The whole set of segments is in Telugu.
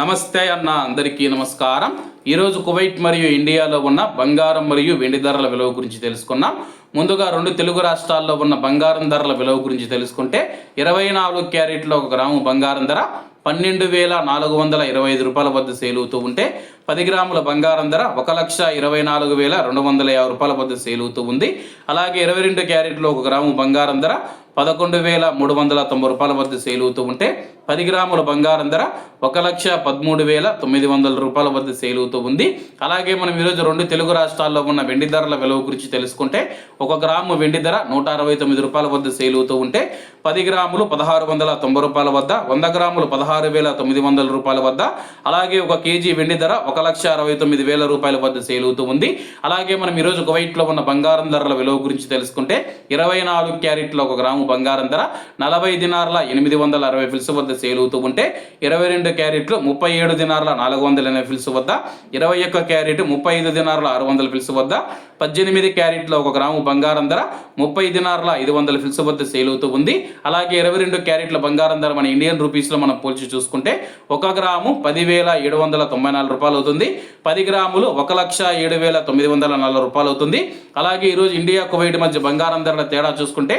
నమస్తే అన్న అందరికీ నమస్కారం. ఈరోజు కువైట్ మరియు ఇండియాలో ఉన్న బంగారం మరియు వెండి ధరల విలువ గురించి తెలుసుకున్నాం ముందుగా రెండు తెలుగు రాష్ట్రాల్లో ఉన్న బంగారం ధరల విలువ గురించి తెలుసుకుంటే ఇరవై నాలుగు క్యారెట్లో ఒక గ్రాము బంగారం ధర పన్నెండు వేల నాలుగు వందల ఇరవై ఐదు రూపాయల వద్ద సేల్ అవుతూ ఉంటే పది గ్రాముల బంగారం ధర ఒక లక్ష ఇరవై నాలుగు వేల రెండు వందల యాభై రూపాయల వద్ద సేల్ అవుతూ ఉంది. అలాగే ఇరవై రెండు క్యారెట్లో ఒక గ్రాము బంగారం ధర పదకొండు వేల మూడు వందల తొంభై రూపాయల వద్ద సేల్ అవుతూ ఉంటే పది గ్రాముల బంగారం ధర ఒక లక్ష పదమూడు వేల తొమ్మిది వందల రూపాయల వద్ద సేల్ అవుతూ ఉంది. అలాగే మనం ఈరోజు రెండు తెలుగు రాష్ట్రాల్లో ఉన్న వెండి ధరల విలువ గురించి తెలుసుకుంటే ఒక గ్రాము వెండి ధర నూట అరవై తొమ్మిది రూపాయల వద్ద సేల్ అవుతూ ఉంటే పది గ్రాములు పదహారు వందల తొంభై రూపాయల వద్ద వంద గ్రాములు పదహారు వేల తొమ్మిది వందల రూపాయల వద్ద అలాగే ఒక కేజీ వెండి ధర ఒక లక్ష అరవై తొమ్మిది వేల రూపాయల వద్ద సేల్ అవుతూ ఉంది. అలాగే మనం ఈరోజు కువైట్లో ఉన్న బంగారం ధరల విలువ గురించి తెలుసుకుంటే ఇరవై నాలుగు క్యారెట్లో ఒక గ్రాము బంగారం ధర నలభై దినార్ల ఎనిమిది వందల అరవై ఫిల్స్ వద్ద సేల్ అవుతూ ఉంటే ఇరవై రెండు క్యారెట్లు ముప్పై ఏడు దినార్ల నాలుగు వందల ఎనభై ఫిల్స్ వద్ద ఇరవై ఒక్క క్యారెట్ ముప్పై ఐదు దినార్ల ఆరు వందల ఫిల్స్ వద్ద పద్దెనిమిది క్యారెట్ల ఒక గ్రాము బంగారం ధర ముప్పై దినార్ల ఐదు వందల ఫిల్స్ వద్ద సేల్ అవుతూ ఉంది. అలాగే ఇరవై రెండు క్యారెట్ల బంగారం ధర మన ఇండియన్ రూపీస్లో మనం పోల్చి చూసుకుంటే ఒక గ్రాము పదివేల ఏడు వందల తొంభై నాలుగు రూపాయలు అవుతుంది. పది గ్రాములు ఒక లక్ష ఏడు వేల తొమ్మిది వందల నలభై రూపాయలు అవుతుంది. అలాగే ఈరోజు ఇండియా కువైట్ మధ్య బంగారం ధరల తేడా చూసుకుంటే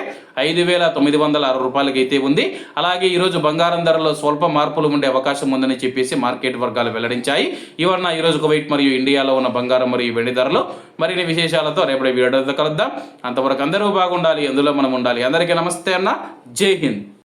ఐదు వేల తొమ్మిది వందల అరవై రూపాయలకి అయితే ఉంది. అలాగే ఈరోజు బంగారం ధరలో స్వల్ప మార్పులు ఉండే అవకాశం ఉందని చెప్పేసి మార్కెట్ వర్గాలు వెల్లడించాయి. ఇవన్న ఈరోజు కువైట్ మరియు ఇండియాలో ఉన్న బంగారం మరియు వెండి ధరలు మరిన్ని విశేషాలతో రేపటి వీడియోతో కలుద్దాం. అంతవరకు అందరూ బాగుండాలి అందులో మనం ఉండాలి. అందరికీ నమస్తే అన్న. జై హింద్.